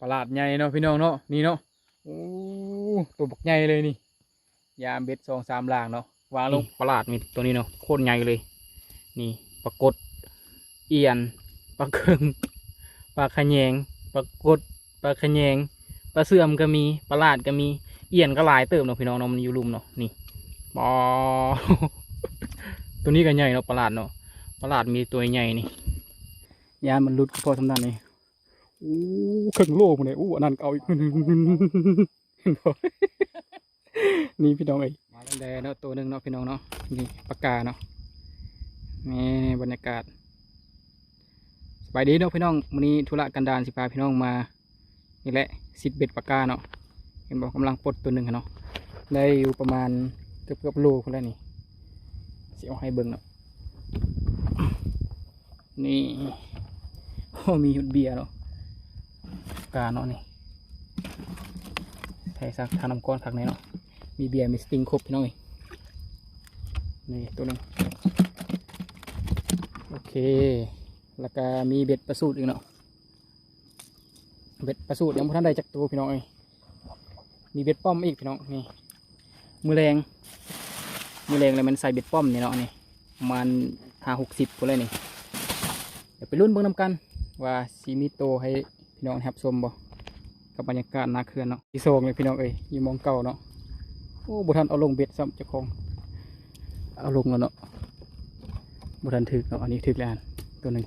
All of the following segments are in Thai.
ประหลาดใหญ่เนาะพี่น้องเนาะนี่เนาะโอ้ตัวบักใหญ่เลยนี่ยามเบ็ดสองสามลางเนาะวางลงประหลาดนี่ตัวนี้เนาะโคตรใหญ่เลย นี่ปรากฏเอียนปลาเคิงปลาขะแยงปรากฏปลาขะแยงปลาเสื่อมก็มีประหลาดก็มีเอียนก็หลายเติมเนาะพี่น้องเนาะมันอยู่รุมเนาะนี่ปอตัวนี้ก็ใหญ่เนาะประหลาดเนาะประหลาดมีตัวใหญ่นี่ยานมันหลุดพอทำนั้นนี่ อู้ครึ่งโลกมันเลยอู้อันนั้นก็เอาอีกนี่พี่น้องเอ้มาแล้วแดเนาะตัวหนึ่งเนาะพี่น้องเนาะนี่ปากกาเนาะนี่บรรยากาศสบายดีเนาะพี่น้องวันนี้ธุระกันดารสิพาพี่น้องมานี่แหละสิบเบ็ดปากกาเนาะเห็นบอกกำลังปลดตัวหนึ่งเนาะได้อยู่ประมาณเกือบเกือบโลคนล้วนี่สิเอาให้เบิ่งเนาะนี่โอ้มีหุดเบียร์เนาะ กาเนาะนี่ใส่สักทานน้ำก้อนผักไหนเนาะมีเบียร์มีสติงครบพี่น้องนี่ตัวหนึงโอเค แล้วก็มีเบ็ดประสูตรอีกเนาะเบ็ดประสูตรยังไม่ทันได้จักตัวพี่น้องเอ้มีเบ็ดป้อมอีกพี่น้องนี่มือแรงมือแรงเลยมันใส่เบ็ดป้อมนี่เนาะนี่ประมาณห้าหกสิบคนเลยนี่เดี๋ยวไปรุ่นเบิ่งนำกันว่าซีมิโตให้ พี่น้องแฮบชมบ่กับบรรยากาศนาเขื่อนเนาะที่โซงเลยพี่น้องเอ้ยอยู่มองเก่าเนาะโอ้บุทันเอาลงเบ็ดซ้ำจ้าของเอาลงแล้วเนาะบุทันถึกเนาะอันนี้ถึกแล้วตัวหนึ่ง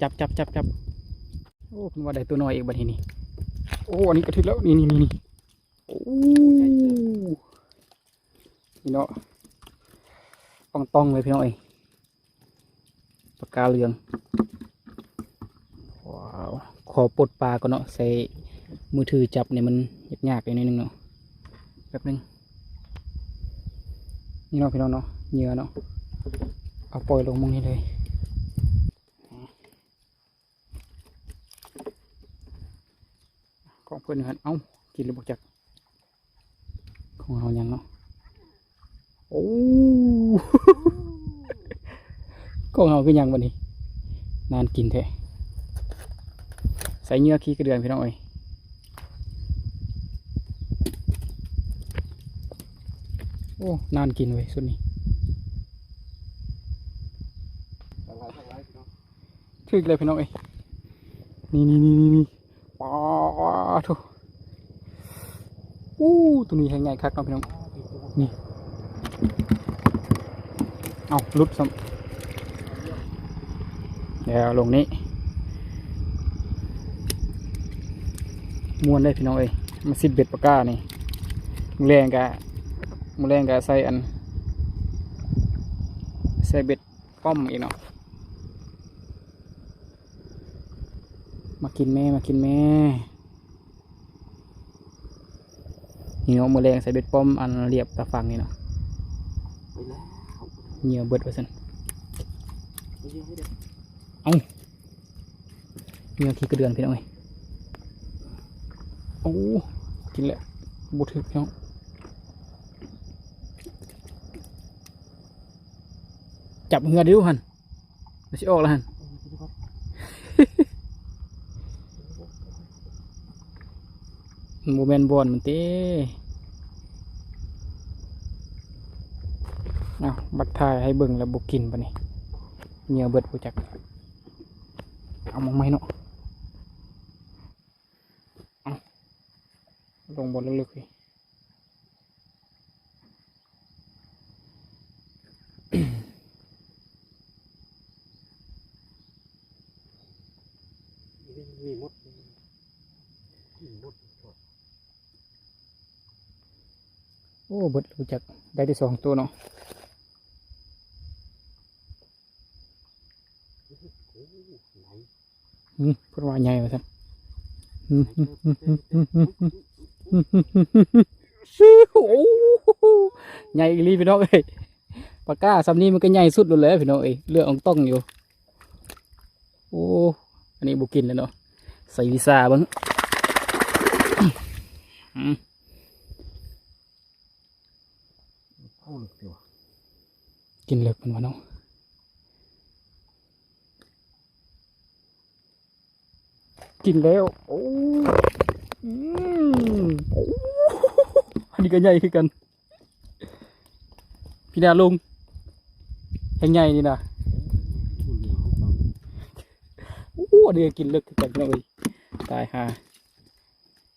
จับจับจับจับโอ้คุณว่าได้ตัวน้อยอีกบัดทีนี้โอ้อันนี้ก็ถึกแล้วนี่นี่นี่นี่โอ้นี่เนาะปองตองเลยพี่น้องเอ้ยปากกาเหลือง ขอปลดปลาก่อนเนาะใส่มือถือจับเนี่ยมันยากๆอย่างนิดนึงเนาะแป๊บนึงนี่เนาะพี่น้องเนาะเหยื่อเนาะเอาปล่อยลงมองนี้เลยของเพื่อนหันเอ้ากินหรือบอกจักของเรายังเนาะโอ้ของเราคือยังวันนี้ นานกินแท้ ใส่เนื้อขี้กระเดือนพี่น้องเอ้ยโอ้นานกินเว้ยสุดนี้ถึกเลยพี่น้องเอ้ยนี่นี่นี่นี่นี่ปาทุอู้ตัวนี้แหงใหญ่คักเนาะพี่น้องนี่เอาลุดซ้ำเดี๋ยวลงนี้ ม้วนได้พี่น้องเอ้ยมาสิบเบ็ดปากกานี่มือแรงกะมือแรงกะใส่อันใส่เบ็ดป้อมอีกเนาะมากินแม่มากินแม่นี่เนาะมือแรงใส่เบ็ดป้อมอันเรียบตาฟังนี่เนาะเหนียวเบิดไปสันเนื้อขี้กระเดือนพี่น้องเอ้ย โอ้กินแหละบุถึกพี่น้องจับเหือดิวหันไม่ใช่ออกแล้วหันโมเมนบอลมันเต้เอาบักทายให้เบิ่งแล้วบุกินปะนี่เหงื่อเบิดบูจัก เอามองไม่เนาะเอา ลงบนลึกๆเลยมีมดมีมดโอ้เบิดรู้จักได้ที่สองตัวเนาะโอ้ไหนอืมพูดว่าใหญ่ไปซะอืมอืมอืมอืมอืมอืมอืมซื้อโอ้โห ใหญ่อีลีพี่น้องเอ้ยปากกาสำนี้มันก็ใหญ่สุดเลยพี่น้องเอ้ยเลือกองต้องอยู่ โอ้ อันนี้บุกินแล้วเนาะ ใส่วีซ่าบ้างกินเลิกมันวะเนาะกินแล้ว โอ้ อืมโอ้อันนี้ก็ใหญ่คือกัน พี่ดาลุงแห่งใหญ่นี่นะผู้เหลือของเราโอ้อันนี้ก็กินเลิกคือกันเลยตายห่า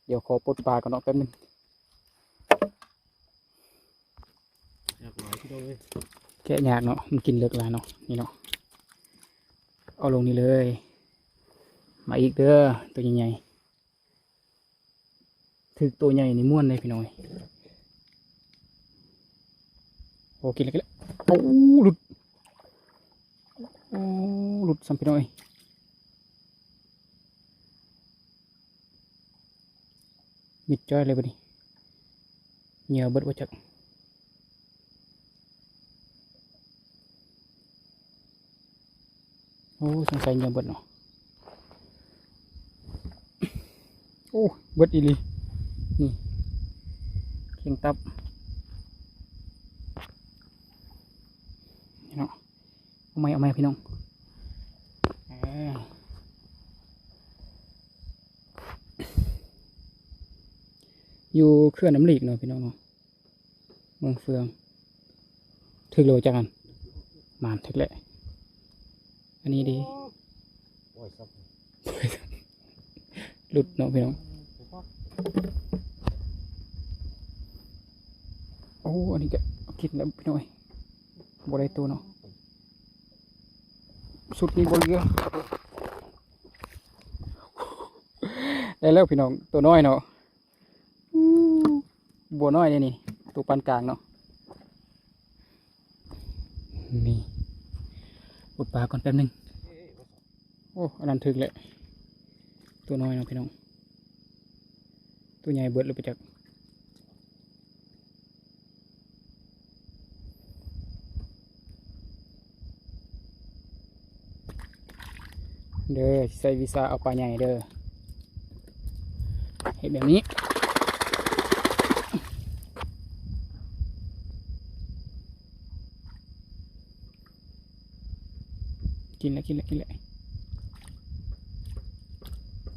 เดี๋ยวขอปลดปลาก่อนเนาะแป๊บนึงอยากหลายพี่น้องเลยแกะยากเนาะมันกินเลิกหลายเนาะนี่เนาะเอาลงนี่เลย มาอีกเด้อตัวใหญ่ๆ ถึกตัวใหญ่ในม่วนเลยพี่น้อยโอ้กินแล้วกินแล้วโอ้หลุดโอ้หลุดสัมพี่น้อยมิดจ้อยเลยบัดนี้เหนียวเบิดว่าจักโอ้สงสัยยังเบิดเนาะโอ้เบิดอีลี นี่เคียงตับนี่เนาะเอาไหมเอาไหมพี่น้องเอ้ยอยู่เคลื่อนน้ำหลีกเนาะพี่น้องเนาะเมืองเฟืองถึกเลยจังกันมานถึกแหละ อันนี้ดีโอ้ยซับหลุดเนาะพี่น้อง โอ้ อันนี้ก็คิดแล้วพี่น้อยบได้ตัวเนาะ สุดนี้บนเรือได้แล้วพี่น้องตัวน้อยเนาะบัวน้อยเนี่ยนี่ตัวปานกลางเนาะ นี่อุดปลาก่อนแป๊บหนึง โอ้ อันนั้นถึกแหละตัวน้อยเนาะพี่น้อง ตัวใหญ่เบิดเลยไปจาก เด้อใส่วีซ่าเอาปลาใหญ่เด้อเห็นแบบนี้กินแล้วกินแล้วกินแล้ว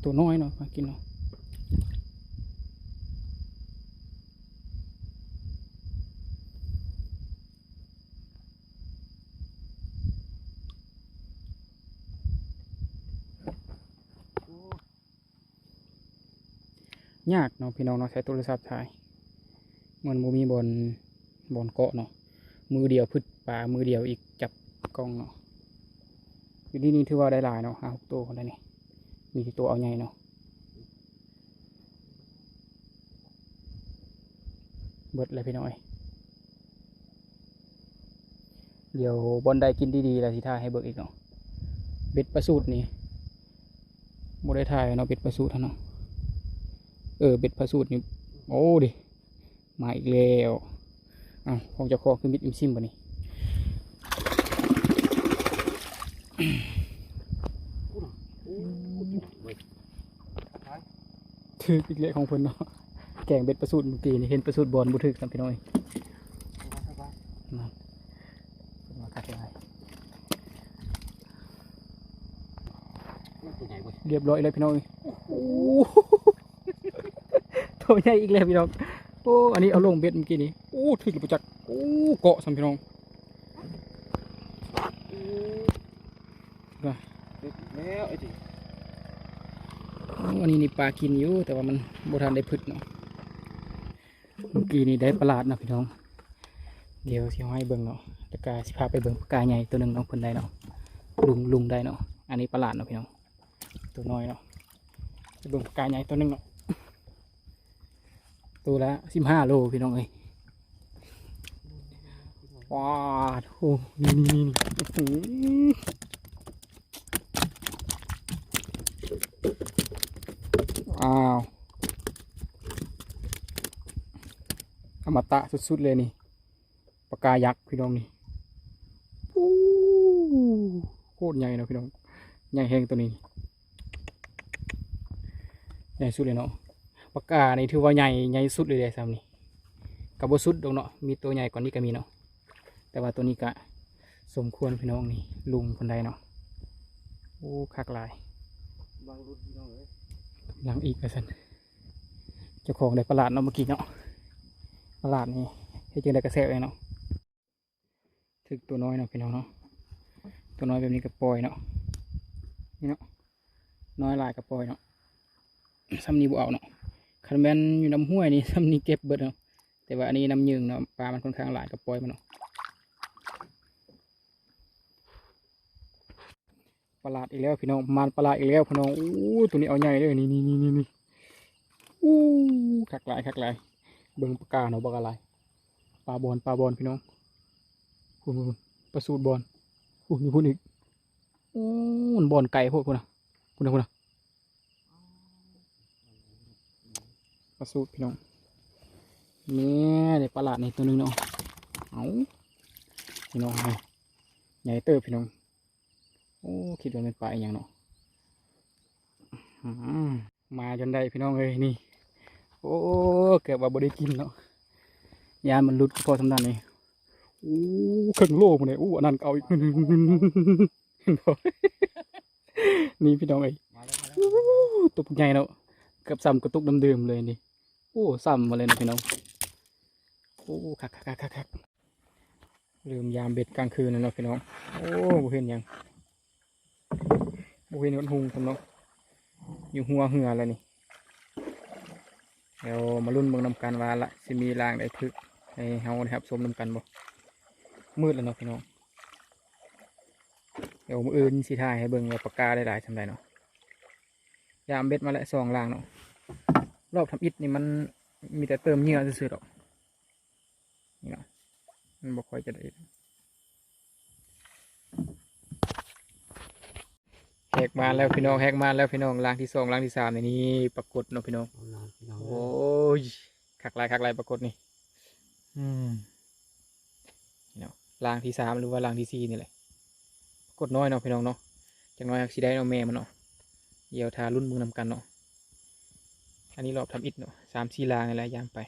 ตัวน้อยเนาะกินเนาะ ยากเนาะพี่น้องเนาะใช้โทรศัพท์ถ่ายมันบ่มีบอลบอลเกาะเนาะมือเดียวพึดปลามือเดียวอีกจับกล้องเนาะอยู่ที่นี่ถือว่าได้หลายเนาะห้าหกตัวคนละนี่มีที่ตัวเอาใหญ่เนาะเบิดเลยพี่น้อยเดี๋ยวบอลได้กินดีๆแล้วสิท่าให้เบิกอีกเนาะเบ็ดประสูตรนี่บ่ได้ถ่ายเนาะเบ็ดประสูตรเนาะ เออเบ็ดพระสูตรนี่โอ้ดิมาอีกแล้วอะของเจะคอคือมิดอิมซิมบ่นี่เว้ยถืออีกแล้วของเพิ่นเนาะแกงเบ็ดประสูตรเมื่อกี้นี่เห็นประสูตรบอลบุถึกสัมพี่น้อยนั่นเพิ่นมากัดลายเว้ยเรียบร้อยแล้วพี่น้อยโอ้โห ตัวใหญ่อีกแล้วพี่น้องโอ้อันนี้เอาลงเบ็ดเมื่อกี้นี่โอ้ถึกประจักษ์โอ้เกาะสัมพี่น้องเด็กแล้วไอ้จีโอ้อันนี้นี่ปลากินอยู่แต่ว่ามันโบทันได้พึดเนาะเมื่อกี้นี่ได้ประหลาดนะพี่น้อง เดี๋ยวสิเอาให้เบิ่งเนาะแล้วก็สิพาไปเบิ่งปลากาใหญ่ตัวหนึ่งน้องเพิ่นได้เนาะลุงลุงได้เนาะอันนี้ประหลาดเนาะพี่น้องตัวน้อยเนาะไปเบิ่งปลากาใหญ่ตัวหนึ่งเนาะ ตัวละสิบห้าโลพี่น้องเอ้ยว้าวโอ้นี่นี่นี่อ้าวอมตะสุดๆเลยนี่ปากกายักษ์พี่น้องนี่ปูโคตรใหญ่เนาะพี่น้อง ใหญ่แห้งตัวนี้ ใหญ่สุดเลยเนาะ ปากกานี่ถือว่าใหญ่ใหญ่สุดเลยเลยซ้ำนี่กับบสุดดอกเนาะมีตัวใหญ่กว่านี้ก็มีเนาะแต่ว่าตัวนี้ก็สมควรพี่น้องนี่ลุงคนใดเนาะโอ้คักลายบางรุ่นพี่น้องเลยหลังอีกไปสันเจ้าของได้ประหลาดเนาะเมื่อกี้เนาะประหลาดนี่ให้จึงได้กระแสเลยเนาะถึกตัวน้อยเนาะพี่น้องเนาะตัวน้อยแบบนี้ก็ปล่อยเนาะนี่เนาะน้อยลายก็ปล่อยเนาะซ้ำนี้บ่เอาเนาะ คันแมนอยู่น้ำห้วยนี่ซ้ำนี้เก็บเบิดเนาะแต่ว่าอันนี้น้ำยืงเนาะปลามันค่อนข้างหลายก็ปล่อยมันเนาะประหลาดอีกแล้วพี่น้องมานประหลาดอีกแล้วพี่น้องอู้ตัวนี้เอาใหญ่เลยนี่นี่นี่นี่นี่อู้คักหลายคักหลายเบิ่งปากกาเนาะบักอะไรปลาบอลปลาบอลพี่น้องพูนพูนพูนประสูตรบอลพูนมีพูนอีกโอ้มันบอลไก่โพดพูนนะพูนนะพูนนะ ประสูตรพี่น้องเนี่ยเด็กประหลาดในตัวหนึงเนาะเอาพี่น้องเอาใหญ่เติบพี่น้องโอ้คิดว่าเป็นปลาอหย่างเนาะอืมมาจนได้พี่น้องเลยนี่ โอ้เกือบว่าบ่ได้กินเนาะยานมันหลุดพอสำนันนี่โอ้ครึ่งโลกมันเลยโอ้อันนั้นก็เอาอีกเห็นบ่นี่พี่น้องเอ้ยมาแล้วมาแล้วโอ้ตุกใหญ่เนาะเกือบซ้ำกระตุกเดิมๆเลยนี่โอ้ซ้ำมาเลยนะพี่น้องโอ้คักคักคักคักคักลืมยามเบ็ดกลางคืนแล้วเนาะพี่น้องโอ้บ่เห็นยังบุเห็นคนหุงผมเนาะอยู่หัวเหือแล้วนี่เดี๋ยวมาลุ้นเบิ่งนำกันว่าละสิมีรางได้ทึกให้เฮานะครับชมนำกันบ่มืดแล้วเนาะพี่น้องเดี๋ยวมืออื่นสิถ่ายให้เบิ่งว่าปากกาได้หลายทำไดเนาะยามเบ็ดมาแล้วสองรางเนาะ รอบทำอิฐนี่มันมีแต่เติมเหงื่อซื่อๆหรอกนี่เนาะมันบ่ค่อยจะได้แหกมาแล้วพี่น้องแหกมาแล้วพี่น้องรางที่สองรางที่สามในนี้ปรากฏเนาะพี่น้องเอานานพี่น้องโอ้ยขักลายขักลายปรากฏนี่ อืมนี่เนาะรางที่สามหรือว่ารางที่สี่นี่แหละปรากฏน้อยเนาะพี่น้องเนาะจังน้อยหักสีได้เนาะแม่มันเนาะเดี๋ยวทารุ่นมือนำกันเนาะ อันนี้รอบทำอิฐเนาะสามสี่รางนี่แหละยามไป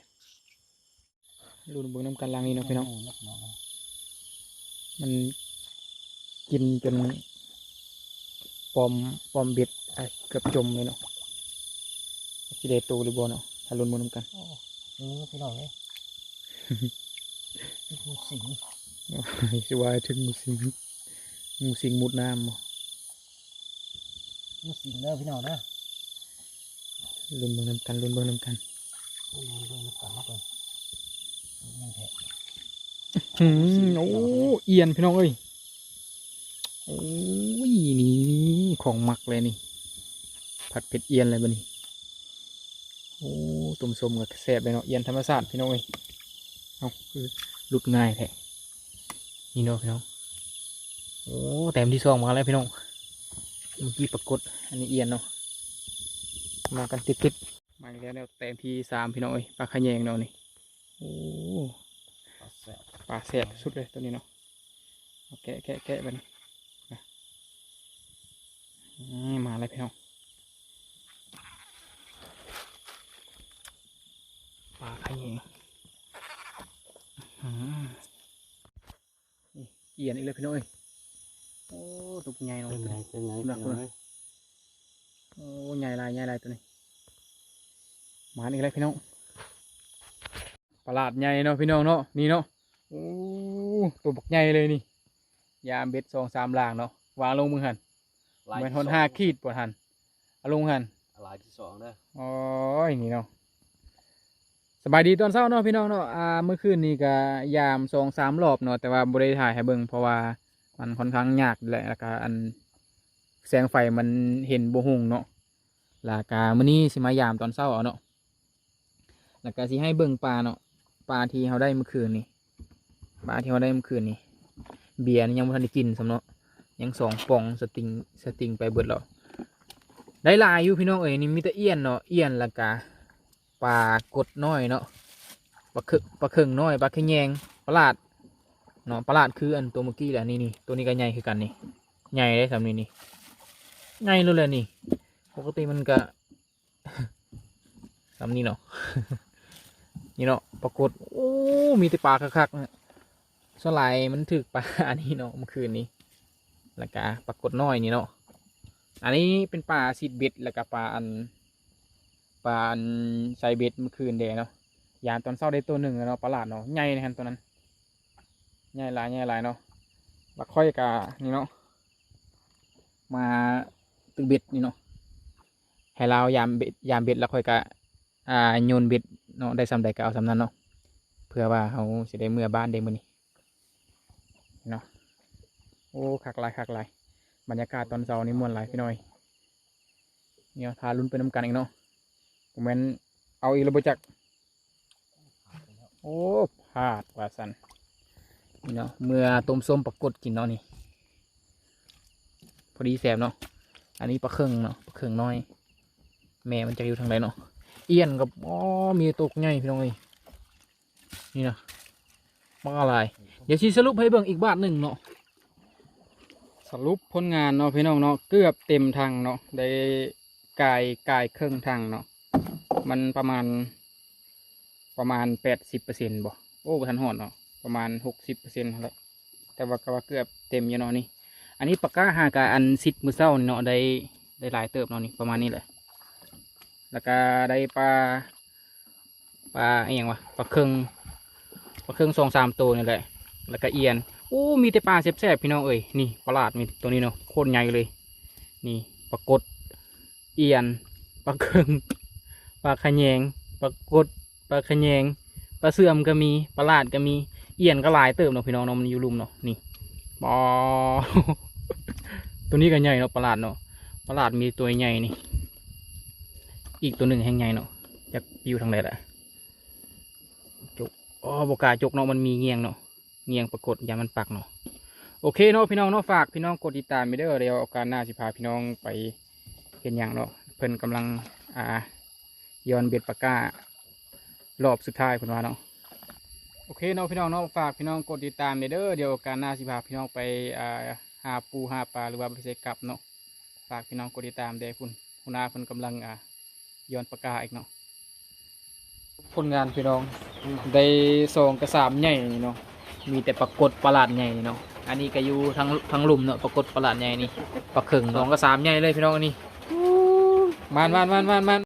รุ่นมือนำกันรางนี้เนาะพี่น้องนักน้องมันกินจนปอมปอมเบ็ดไอ้เกือบจมเลยเนาะสิเดตูหรือบอเนาะถ้าลุ้นมือนำกันเออพี่น้องเลยพี่ผู้สิงสิว่าถึงงูสิงงูสิงมุดน้ำบ่ผู้สิงเด้อพี่น้องเด้อ ลุ้นมือนำกันลุ้นมือนำกันผู้นอนเบิ่งมาก่อนมาก่อนนั่งแทะหืมโอ้เอียนพี่น้องเอ้ยโอ้ยนี่ของหมักเลยนี่ ผัดเผ็ดเอียนเลยบันนี้โอ้ตุ่มสมกับแสบเลยเนาะเอียนธรรมชาติพี่น้องเอ้ยเอาคือหลุดง่ายแท้นี่เนาะพี่น้องโอ้แต้มที่สองมาแล้วพี่น้องเมื่อกี้ปรากฏอันนี้เอียนเนาะ มากันติดติดๆมาอีกแล้วเนาะแต้มที่สามพี่น้องเอ้ยปลาขะแยงเนาะนี่โอ้ปลาแสบปลาแสบสุดเลยตัวนี้เนาะเอาแกะแกะแกะไปนี่มานี่มาเลยพี่น้องปลาขยงอื้อหือนี่เอียนอีกเลยพี่น้องเอ้ยโอ้ตุกใหญ่เนาะเป็นไงเป็นไงหนั โอ้ใหญ่ลายใหญ่ลายตัวนี้มาอีกแล้วพี่น้องประหลาดใหญ่เนาะพี่น้องเนาะนี่เนาะโอ้ตัวบักใหญ่เลยนี่ยามเบ็ดสองสามลางเนาะวางลงมือหันลายเหมือนที่หนสองห้าขีดปวดหันเอาลงหันลายที่สองเด้อโอ้ยนี่เนาะสบายดีตอนเช้าเนาะพี่น้องเนาะอ่าเมื่อคืนนี่ก็ยามสองสามรอบเนาะแต่ว่าบริถ่ายให้เบิ่งเพราะว่ามันค่อนข้างยากแหละแล้วก็อัน แสงไฟมันเห็นบ่หงเนาะล้วก็มื้อนี้สิมายามตอนเช้าเอาเนาะแล้วก็สิให้เบิ่งปลาเนาะปลาที่เขาได้เมื่อคืนนี่ปลาที่เขาได้เมื่อคืนนี่เบียร์ยังไม่ทันได้กินสำเนาะยังสองป่องสติงสติงไปเบิดแล้วได้ลายอยู่พี่น้องเอ้ยนี่มีแต่เอียนเนาะเอียนละกาปลากดน้อยเนาะปลาคึกปลาเคิงน้อยปลาขะแยงปลาลาดเนาะปลาลาดคืออันตัวเมื่อกี้แหละนี่นี่ตัวนี้ก็ใหญ่คือกันนี่ใหญ่ได้สำนี้นี่ ใหญ่เลยแหละนี่ ปกติมันก็สำนี้เนาะนี่เนาะปรากฏโอ้มีแต่ปลาคักๆสไลด์มันถึกปลาอันนี้เนาะเมื่อคืนนี้ แล้วก็ปรากฏน้อยนี่เนาะอันนี้เป็นปลาซีดเบ็ดแล้วก็ปลาอันปลาอันใสเบ็ดเมื่อคืนเดเนาะยามตอนเช้าได้ตัวหนึ่งเนาะประหลาดเนาะใหญ่นะฮะตัวนั้นใหญ่หลายใหญ่หลายเนาะแล้วค่อยกะนี่เนาะมา ตึกเบ็ดนี่เนาะให้เรายามเบ็ดยามเบ็ดแล้วค่อยกะอ่าโยนเบ็ดเนาะได้สำใดก็เอาสำนั้นเนาะเพื่อว่าเขาจะได้เมื่อบ้านได้มื้อนี้เนาะโอ้คักลายคักลายบรรยากาศตอนเช้านี่ม่วนหลายพี่น้อยเนี่ยพาลุ้นไปน้ำกันอีกเนาะผมแมนเอาอีกระบจักโอ้พลาดว่าสันนี่เนาะเมื่อต้มส้มปรากฏกินเนาะนี่ พอดีแสบเนาะ อันนี้ปลาเครื่องเนาะปลาเครื่องน้อย แม่มันจะอยู่ทางไหนเนาะเอียนกับอ๋อมีตกใหญ่พี่น้องเอ้ยนี่นะมาอะไร เดี๋ยวชีสรุปให้เบิ่งอีกบาทหนึ่งเนาะสรุปผลงานเนาะพี่น้องเนาะเกือบเต็มทางเนาะได้กายกายเครึ่องทางเนาะมันประมาณ ประมาณแปดสิบเปอร์เซ็นต์บ่โอ้ทันหอดเนาะประมาณหกสิบเปอร์เซ็นต์แหละแต่ว่าก็ว่าเกือบเต็มอยู่เนาะนี่ อันนี้ปากกาหากาอันซิดมือเศร้านี่เนาะได้ได้หลายเติบเนาะนี่ประมาณนี้แหละ แล้วก็ได้ปลาปลาอะไรอ้หยังวะปลาเครื่องปลาเครื่องสองสามตัวนี่แหละ แล้วก็เอียนโอ้มีแต่ปลาแซ่บๆพี่น้องเอ้ยนี่ประหลาดมีตัวนี้เนาะโคตรใหญ่เลย นี่ปลากดเอียนปลาเคิงปลาขแยงปลากดปลาขแยงปลาเสื่อมก็มีปลาลาดก็มีเอียนก็หลายเติมเนาะพี่น้องเนาะมันอยู่รุมเนาะนี่ปอ ตัวนี้ก็ใหญ่เนาะปลาลาดเนาะปลาลาดมีตัวใหญ่นี่ อีกตัวหนึ่งแห่งใหญ่เนาะจะอยู่ทางไหนล่ะจกอ๋อบกาจกเนาะมันมีเงียงเนาะเงียงปรากฏยามันปักเนาะโอเคเนาะพี่น้องเนาะฝากพี่น้องกดติดตามไปเด้อเดี๋ยวโอกาสหน้าสิพาพี่น้องไปเห็นอย่างเนาะเพิ่นกำลังอ่าย้อนเบ็ดปากการอบสุดท้ายเพิ่นว่าเนาะโอเคเนาะพี่น้องเนาะฝากพี่น้องกดติดตามไปเด้อเดี๋ยวโอกาสหน้าสิพาพี่น้องไปอ่า หาปูหาปลาหรือว่าไปใส่กลับเนาะฝากพี่น้องกดติดตามเด้อคุณคุณอาเพิ่นกำลังอ่าย้อนปากกาอีกเนาะผลงานพี่น้องได้สองกระสามใหญ่นี่เนาะมีแต่ปรากฏประหลาดใหญ่นี่เนาะอันนี้ก็อยู่ทั้งทั้งหลุมเนาะปรากฏประหลาดใหญ่นี่ปลาเข่งสองกระสามใหญ่เลยพี่น้องอันนี้มานมานมานมานมาน